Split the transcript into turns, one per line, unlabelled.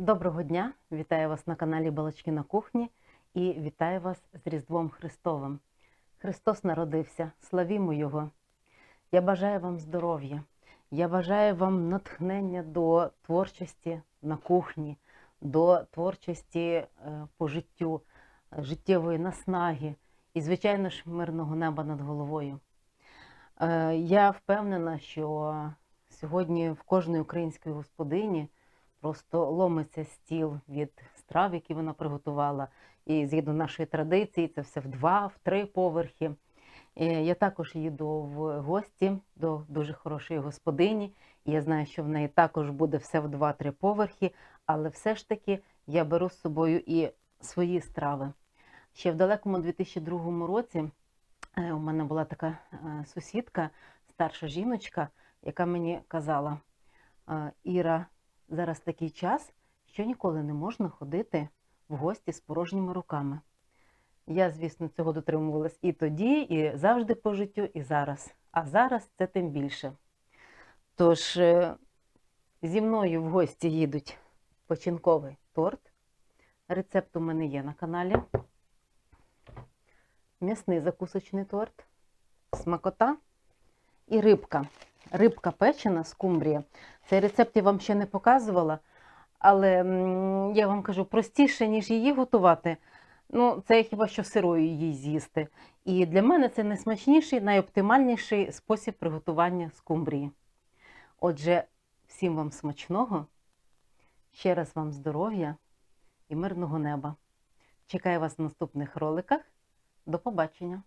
Доброго дня! Вітаю вас на каналі Балачки на кухні і вітаю вас з Різдвом Христовим. Христос народився, славімо Його. Я бажаю вам здоров'я, я бажаю вам натхнення до творчості на кухні, до творчості е, по життю, життєвої наснаги і, звичайно ж, мирного неба над головою. Е, Я впевнена, що сьогодні в кожної української господині просто ломиться стіл від страв, які вона приготувала. І згідно нашої традиції, це все в два, в три поверхи. Е, Я також їду в гості до дуже хорошої господині. Я знаю, що в неї також буде все в два-три поверхи, але все ж таки я беру з собою і свої страви. Ще в далекому 2002 році е, у мене була така е, сусідка, старша жіночка, яка мені казала: «Е, Іра, зараз такий час, що ніколи не можна ходити в гості з порожніми руками. Я, звісно, цього дотримувалась і тоді, і завжди по життю, і зараз. А зараз це тим більше. Тож е, зі мною в гості їдуть починковий торт. Рецепт у мене є на каналі. М'ясний закусочний торт, смакота і рибка. Рибка печена скумбрія. Цей рецепт я вам ще не показувала, але я вам кажу, простіше, ніж її готувати. Ну, це хіба що сирою її з'їсти. І для мене це найсмачніший, найоптимальніший спосіб приготування скумбрії. Отже, всім вам смачного, ще раз вам здоров'я і мирного неба. Чекаю вас в наступних роликах. До побачення!